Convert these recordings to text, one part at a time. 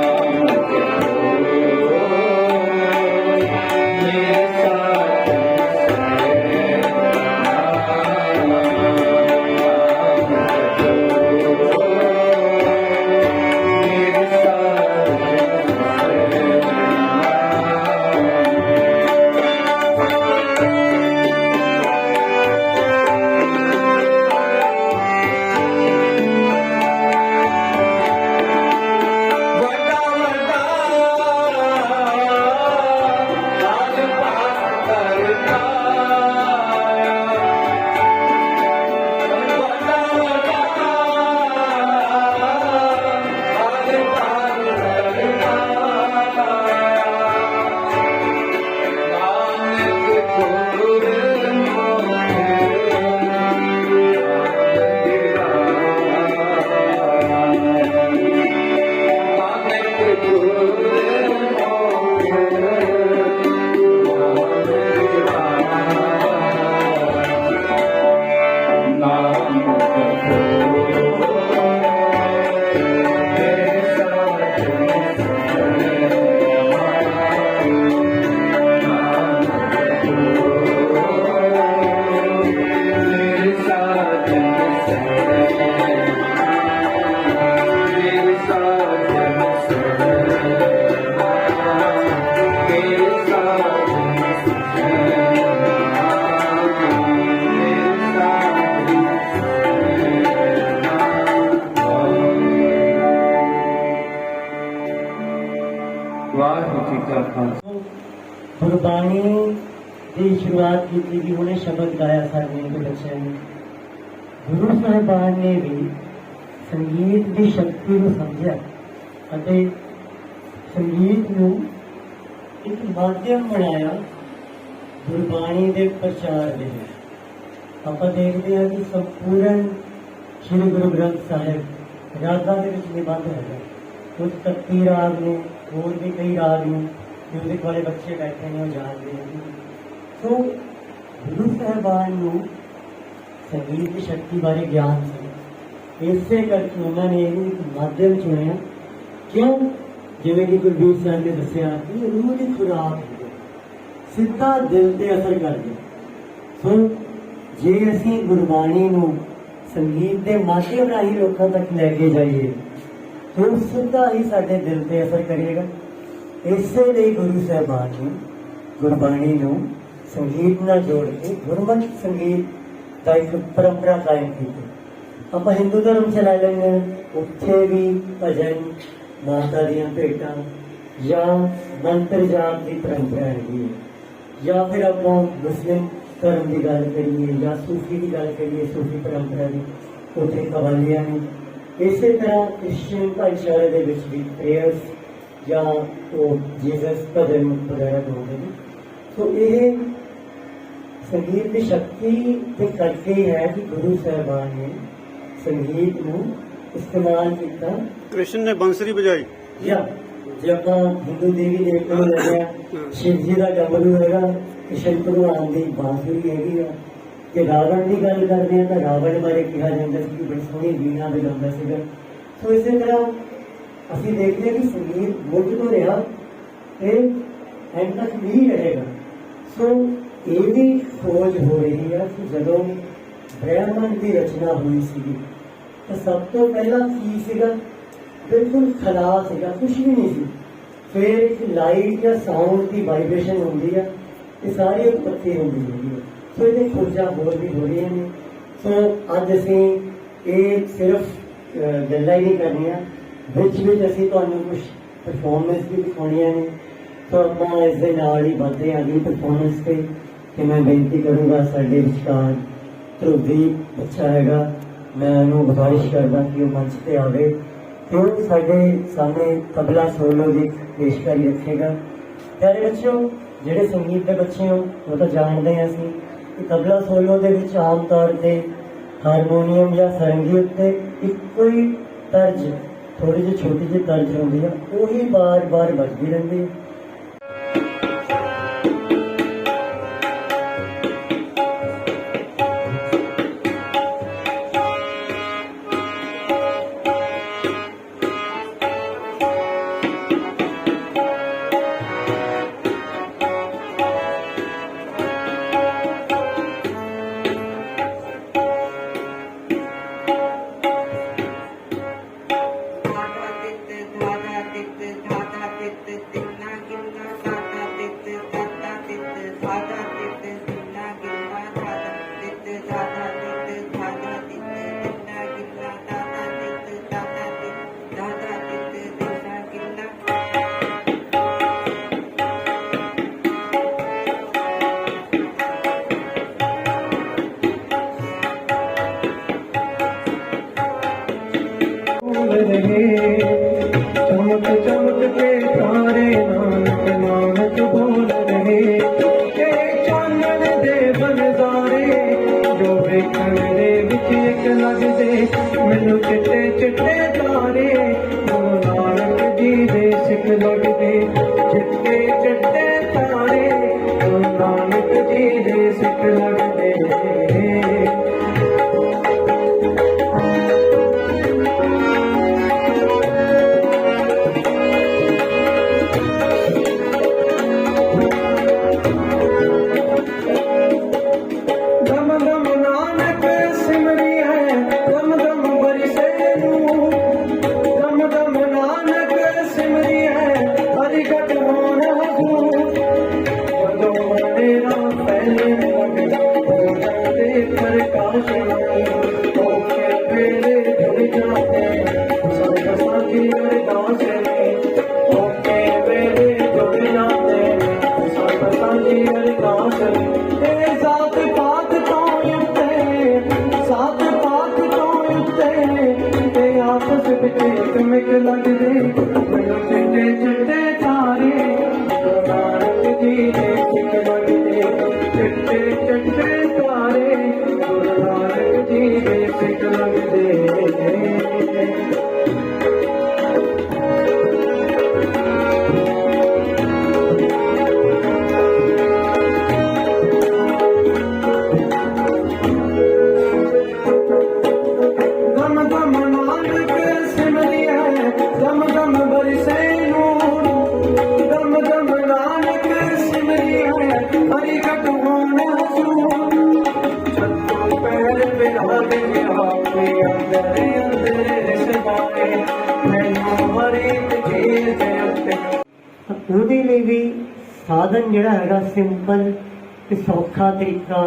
ਨਾਮ ਵਾਹਿਗੁਰੂ ਜੀ ਕਾ ਖਾਲਸਾ ਗੁਰਬਾਣੀ ਦੀ ਸ਼ੁਰੂਆਤ ਕੀਤੀ ਵੀ ਉਹਨੇ ਸ਼ਬਦ ਗਾਇਆ ਸਾਡੇ ਦੇ ਬੱਚਿਆਂ ਨੇ ਗੁਰੂ ਸਾਹਿਬਾਨ ਨੇ ਵੀ ਸੰਗੀਤ ਦੀ ਸ਼ਕਤੀ ਨੂੰ ਸਮਝਿਆ ਅਤੇ ਸੰਗੀਤ ਨੂੰ ਇੱਕ ਮਾਧਿਅਮ ਬਣਾਇਆ ਗੁਰਬਾਣੀ ਦੇ ਪ੍ਰਚਾਰ ਦੇ ਲਈ ਆਪਾਂ ਦੇਖਦੇ ਹਾਂ ਕਿ ਸੰਪੂਰਨ ਸ੍ਰੀ ਗੁਰੂ ਗ੍ਰੰਥ ਸਾਹਿਬ ਰਾਗਾਂ ਦੇ ਵਿੱਚ ਨਿਬੰਧ ਹੈਗਾ। ਕੁਝ ਤੱਤੀ ਰਾਗ ਨੇ ਹੋਰ ਵੀ ਕਈ ਰਾਗ ਨੇ ਮਿਊਜ਼ਿਕ ਵਾਲੇ ਬੱਚੇ ਬੈਠੇ ਨੇ, ਉਹ ਜਾਣਦੇ ਨੇ। ਸੋ ਗੁਰੂ ਸਾਹਿਬਾਨ ਨੂੰ ਸੰਗੀਤ ਦੀ ਸ਼ਕਤੀ ਬਾਰੇ ਗਿਆਨ ਸੀ। ਇਸੇ ਕਰਕੇ ਉਹਨਾਂ ਨੇ ਇਹਨੂੰ ਇੱਕ ਮਾਧਿਅਮ ਚੁਣਿਆ। ਕਿਉਂ? ਜਿਵੇਂ ਕਿ ਗੁਰਬੀਰ ਸਾਹਿਬ ਨੇ ਦੱਸਿਆ ਕਿ ਰੂਹ ਦੀ ਖੁਰਾਕ ਹੈ। ਸਿੱਧਾ ਦਿਲ ਤੇ ਅਸਰ ਕਰਦੀ ਸੋ ਜੇ ਅਸੀਂ ਗੁਰਬਾਣੀ ਨੂੰ ਸੰਗੀਤ ਦੇ ਮਾਧਿਅਮ ਰਾਹੀਂ ਲੋਕਾਂ ਤੱਕ ਲੈ ਕੇ ਜਾਈਏ ਉਹ ਸਿੱਧਾ ਹੀ ਸਾਡੇ ਦਿਲ ਤੇ ਅਸਰ ਕਰੇਗਾ। ਇਸੇ ਲਈ ਗੁਰੂ ਸਾਹਿਬਾਨ ਨੇ ਗੁਰਬਾਣੀ ਨੂੰ ਸੰਗੀਤ ਨਾਲ ਜੋੜ ਕੇ ਗੁਰਮਤਿ ਸੰਗੀਤ ਦਾ ਇੱਕ ਪਰੰਪਰਾ ਕਾਇਮ ਕੀਤੀ। ਆਪਾਂ ਹਿੰਦੂ ਧਰਮ ਚ ਲੈ ਲੈਂਦੇ ਹਾਂ। ਉੱਥੇ ਵੀ ਭਜਨ, ਮਾਤਾ ਦੀਆਂ ਭੇਟਾਂ ਜਾਂ ਮੰਤਰ ਜਾਪ ਦੀ ਪਰੰਪਰਾ ਹੈਗੀ ਹੈ। ਜਾਂ ਫਿਰ ਆਪਾਂ ਮੁਸਲਿਮ ਧਰਮ ਦੀ ਗੱਲ ਕਰੀਏ ਜਾਂ ਸੂਫੀ ਦੀ ਗੱਲ ਕਰੀਏ, ਸੂਫੀ ਪਰੰਪਰਾ ਦੀ, ਉੱਥੇ ਕਵਾਲੀਆਂ ਨੇ ਇਸੇ ਤਰ੍ਹਾਂ ਕ੍ਰਿਸਚੀਅਨ ਭਾਈਚਾਰੇ ਦੇ ਵਿੱਚ ਵੀ ਪ੍ਰੇਅਰਸ ਜਾਂ ਉਹ ਜੀਸਸ ਭਜਨ ਵਗੈਰਾ ਗਾਉਂਦੇ ਨੇ। ਸੋ ਇਹ ਸੰਗੀਤ ਦੀ ਸ਼ਕਤੀ ਦੇ ਕਰਕੇ ਹੀ ਹੈ ਕਿ ਗੁਰੂ ਸਾਹਿਬਾਨ ਨੇ ਸੰਗੀਤ ਨੂੰ ਇਸਤੇਮਾਲ ਕੀਤਾ। ਕ੍ਰਿਸ਼ਨ ਨੇ ਬੰਸਰੀ ਵਜਾਈ। ਜਾਂ ਜੇ ਆਪਾਂ ਹਿੰਦੂ ਦੇਵੀ ਦੇਵਤਾ ਨੂੰ ਆ ਸ਼ਿਵ ਜੀ ਦਾ ਡਮਰੂ ਹੈਗਾ ਕ੍ਰਿਸ਼ਨ ਭਗਵਾਨ ਦੀ ਬਾਂਸੁਰੀ ਹੈਗੀ ਆ। ਜੇ ਰਾਵਣ ਦੀ ਗੱਲ ਕਰਦੇ ਆ ਤਾਂ ਰਾਵਣ ਬਾਰੇ ਕਿਹਾ ਜਾਂਦਾ ਸੀ ਕਿ ਬੜੀ ਸੋਹਣੀ ਵੀਣਾ ਵਜਾਉਂਦਾ ਸੀਗਾ ਸੋ ਇਸੇ ਤਰ੍ਹਾਂ ਅਸੀਂ ਦੇਖਦੇ ਹਾਂ ਕਿ ਸੰਗੀਤ ਮੁੱਢ ਤੋਂ ਰਿਹਾ ਤੇ ਐਂਡ ਤੱਕ ਵੀ ਰਹੇਗਾ ਸੋ ਇਹ ਵੀ ਖੋਜ ਹੋ ਰਹੀ ਹੈ ਕਿ ਜਦੋਂ ਬ੍ਰਹਿਮੰਡ ਦੀ ਰਚਨਾ ਹੋਈ ਸੀਗੀ ਤਾਂ ਸਭ ਤੋਂ ਪਹਿਲਾਂ ਕੀ ਸੀਗਾ ਬਿਲਕੁਲ ਖਲਾ ਸੀਗਾ ਕੁਝ ਵੀ ਨਹੀਂ ਸੀ ਫਿਰ ਇੱਕ ਲਾਈਟ ਜਾਂ ਸਾਊਂਡ ਦੀ ਵਾਈਬ੍ਰੇਸ਼ਨ ਹੁੰਦੀ ਆ ਇਹ ਸਾਰੀ ਉਤਪਤੀ ਹੁੰਦੀ ਹੈਗੀ ਹੈ ਸੋ ਇਹਦੇ ਖੋਜਾਂ ਹੋਰ ਵੀ ਹੋ ਰਹੀਆਂ ਨੇ। ਸੋ ਅੱਜ ਅਸੀਂ ਇਹ ਸਿਰਫ ਗੱਲਾਂ ਹੀ ਨਹੀਂ ਕਰਨੀਆਂ। ਵਿੱਚ ਵਿੱਚ ਅਸੀਂ ਤੁਹਾਨੂੰ ਕੁਝ ਪਰਫਾਰਮੈਂਸ ਵੀ ਦਿਖਾਉਣੀਆਂ ਨੇ। ਸੋ ਆਪਾਂ ਇਸ ਦੇ ਨਾਲ ਹੀ ਵਧਦੇ ਹਾਂ ਅਗਲੀ ਪਰਫਾਰਮੈਂਸ ਤੇ ਕਿ ਮੈਂ ਬੇਨਤੀ ਕਰੂੰਗਾ ਸਾਡੇ ਵਿਚਕਾਰ ਧਰੂਦੀਪ ਬੱਚਾ ਹੈਗਾ। ਮੈਂ ਉਹਨੂੰ ਗੁਜ਼ਾਰਿਸ਼ ਕਰਦਾ ਕਿ ਉਹ ਮੰਚ ਤੇ ਆਵੇ ਤੇ ਉਹ ਸਾਡੇ ਸਾਹਮਣੇ ਤਬਲਾ ਸੋਲੋ ਦੀ ਪੇਸ਼ਕਾਰੀ ਰੱਖੇਗਾ। ਪਿਆਰੇ ਬੱਚਿਓ, ਜਿਹੜੇ ਸੰਗੀਤ ਦੇ ਬੱਚੇ ਹੋ, ਉਹ ਤਾਂ ਜਾਣਦੇ ਹਾਂ ਅਸੀਂ। ਤਬਲਾ ਸੋਲੋ ਦੇ ਵਿੱਚ ਆਮ ਤੌਰ ਤੇ ਹਾਰਮੋਨੀਅਮ ਜਾਂ ਸਰੰਗੀ ਉੱਤੇ ਇੱਕੋ ਹੀ ਤਰਜ ਥੋੜੀ ਜਿਹੀ ਛੋਟੀ ਜਿਹੀ ਤਰਜ ਹੁੰਦੀ ਆ, ਉਹੀ ਬਾਰ-ਬਾਰ ਵੱਜਦੀ ਰਹਿੰਦੀ ਹੈ ਸਿੱਖ ਲੱਗਦੇ காதல் ਅੰਦਰ ਅੰਦਰ ਮੈਨੂੰ ਦੇ ਉੱਤੇ ਉਹਦੇ ਲਈ ਵੀ ਸਾਧਨ ਜਿਹੜਾ ਹੈਗਾ ਸਿੰਪਲ ਤੇ ਸੌਖਾ ਤਰੀਕਾ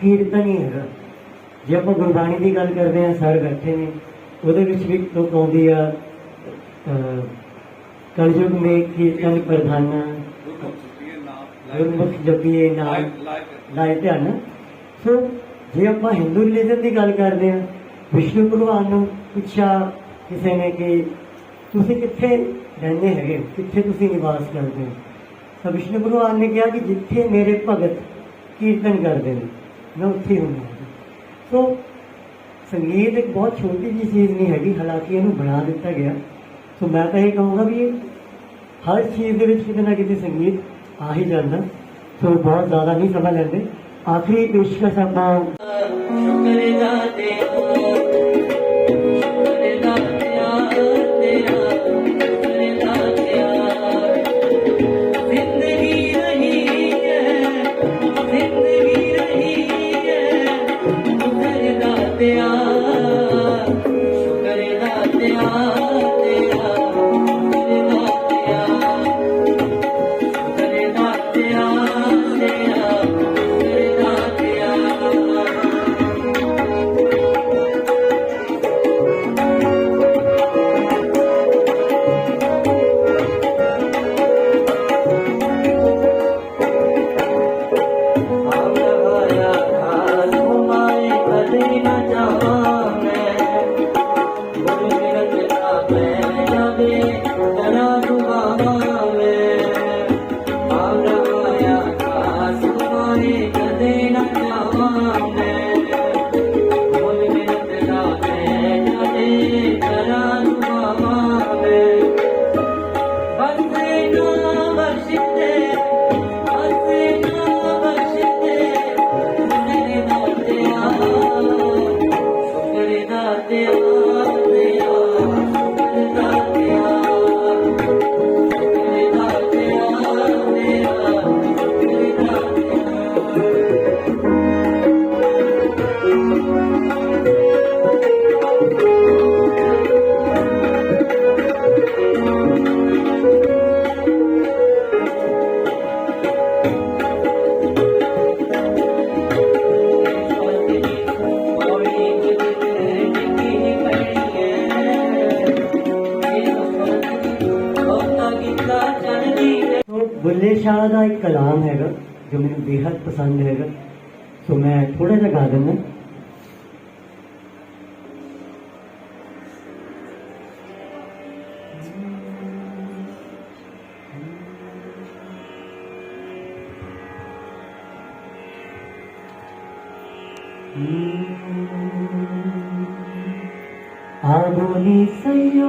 ਕੀਰਤਨ ਹੀ ਹੈਗਾ। ਜੇ ਆਪਾਂ ਗੁਰਬਾਣੀ ਦੀ ਗੱਲ ਕਰਦੇ ਹਾਂ ਸਰ ਬੈਠੇ ਨੇ ਉਹਦੇ ਵਿੱਚ ਵੀ ਤੁਕ ਆਉਂਦੀ ਆ ਕਲਯੁਗ ਮੇ ਕੀਰਤਨ ਪ੍ਰਧਾਨਾ ਗੁਰਮੁਖ ਜਪੀਏ ਨਾਮ ਲਾਇ ਧਿਆਨ। ਸੋ ਜੇ ਆਪਾਂ ਹਿੰਦੂ ਰਿਲੀਜਨ ਦੀ ਗੱਲ ਕਰਦੇ ਹਾਂ ਵਿਸ਼ਨੂੰ ਭਗਵਾਨ ਨੂੰ ਪੁੱਛਿਆ ਕਿਸੇ ਨੇ ਕਿ ਤੁਸੀਂ ਕਿੱਥੇ ਰਹਿੰਦੇ ਹੈਗੇ? ਕਿੱਥੇ ਤੁਸੀਂ ਨਿਵਾਸ ਕਰਦੇ ਹੋ? ਤਾਂ ਵਿਸ਼ਨੂੰ ਭਗਵਾਨ ਨੇ ਕਿਹਾ ਕਿ ਜਿੱਥੇ ਮੇਰੇ ਭਗਤ ਕੀਰਤਨ ਕਰਦੇ ਨੇ, ਮੈਂ ਉੱਥੇ ਹੀ ਹੁੰਦਾ ਸੋ ਸੰਗੀਤ ਇੱਕ ਬਹੁਤ ਛੋਟੀ ਜਿਹੀ ਚੀਜ਼ ਨਹੀਂ ਹੈਗੀ, ਹਾਲਾਂਕਿ ਇਹਨੂੰ ਬਣਾ ਦਿੱਤਾ ਗਿਆ। ਸੋ ਮੈਂ ਤਾਂ ਇਹ ਕਹੂੰਗਾ ਵੀ ਹਰ ਚੀਜ਼ ਦੇ ਵਿੱਚ ਕਿਤੇ ਨਾ ਕਿਤੇ ਸੰਗੀਤ ਆ ਹੀ ਜਾਂਦਾ। ਸੋ ਬਹੁਤ ਜ਼ਿਆਦਾ ਨਹੀਂ ਸਮਾਂ ਲੈਂਦੇ। ਆਖਰੀ ਪੇਸ਼ਕਸ਼ ਆਪਾਂ ਬੁੱਲੇ ਸ਼ਾਹ ਦਾ ਇੱਕ ਕਲਾਮ ਹੈਗਾ, ਜੋ ਮੈਨੂੰ ਬੇहद ਪਸੰਦ ਹੈਗਾ। ਸੋ ਮੈਂ ਥੋੜਾ ਜਿਹਾ ਗਾ ਦਿੰਦਾ। आ बोली सैयो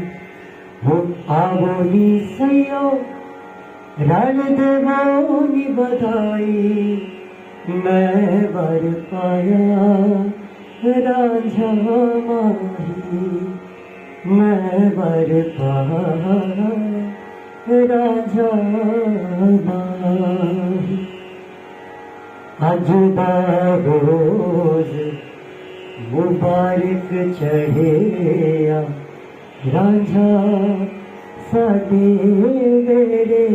रण देवोनी बधाई मैं वर पाया राजा माही मैं वर पाया राजा माही अज दा रोज मुबारक चढ़ेया राजा साडे वेरे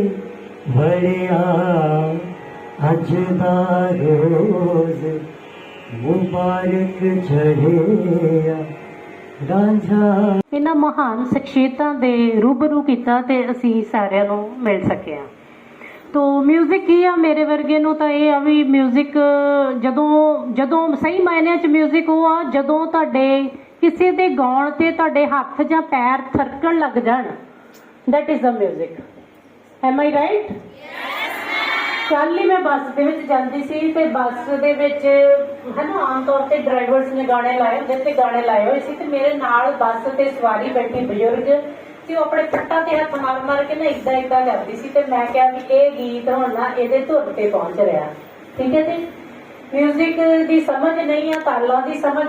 ਇਹਨਾਂ ਮਹਾਨ ਸ਼ਖਸੀਅਤਾਂ ਦੇ ਰੂਬਰੂ ਕੀਤਾ ਤੇ ਅਸੀਂ ਸਾਰਿਆਂ ਨੂੰ ਮਿਲ ਸਕਿਆ। ਤੋ 뮤직 ਕੀ ਆ ਮੇਰੇ ਵਰਗੇ ਨੂੰ ਤਾਂ ਇਹ ਆ ਵੀ 뮤직 ਜਦੋਂ ਜਦੋਂ ਸਹੀ ਮਾਇਨਿਆਂ 'ਚ ਮਿਊਜ਼ਿਕ ਉਹ ਆ, ਜਦੋਂ ਤੁਹਾਡੇ ਕਿਸੇ ਦੇ ਗਾਉਣ ਤੇ ਤੁਹਾਡੇ ਹੱਥ ਜਾਂ ਪੈਰ ਥਰਕਣ ਲੱਗ ਜਾਣ। That is a music am i right? ਕੱਲ ਹੀ ਮੈਂ ਬੱਸ ਦੇ ਵਿੱਚ ਜਾਂਦੀ ਸੀ ਤੇ ਬੱਸ ਦੇ ਵਿੱਚ, ਹੈ ਆਮ ਤੌਰ ਤੇ ਡਰਾਈਵਰਸ ਨੇ ਗਾਣੇ ਲਾਏ ਹੁੰਦੇ ਤੇ ਗਾਣੇ ਲਾਏ ਹੋਏ ਸੀ ਤੇ ਮੇਰੇ ਨਾਲ ਬੱਸ ਤੇ ਸਵਾਰੀ ਬੈਠੀ ਬਜ਼ੁਰਗ ਤੇ ਉਹ ਆਪਣੇ ਪੱਟਾਂ ਤੇ ਹੱਥ ਮਾਰ ਮਾਰ ਕੇ ਨਾ ਇਦਾਂ ਇਦਾਂ ਕਰਦੀ ਸੀ ਤੇ ਮੈਂ ਕਿਹਾ ਵੀ ਇਹ ਗੀਤ ਹੁਣ ਨਾ ਇਹਦੇ ਧੁਰ ਤੇ ਪਹੁੰਚ ਰਿਹਾ। ਠੀਕ ਹੈ ਜੀ? 뮤직 ਦੀ ਸਮਝ ਨਹੀਂ ਆ, ਤਾਲਾਂ ਦੀ ਸਮਝ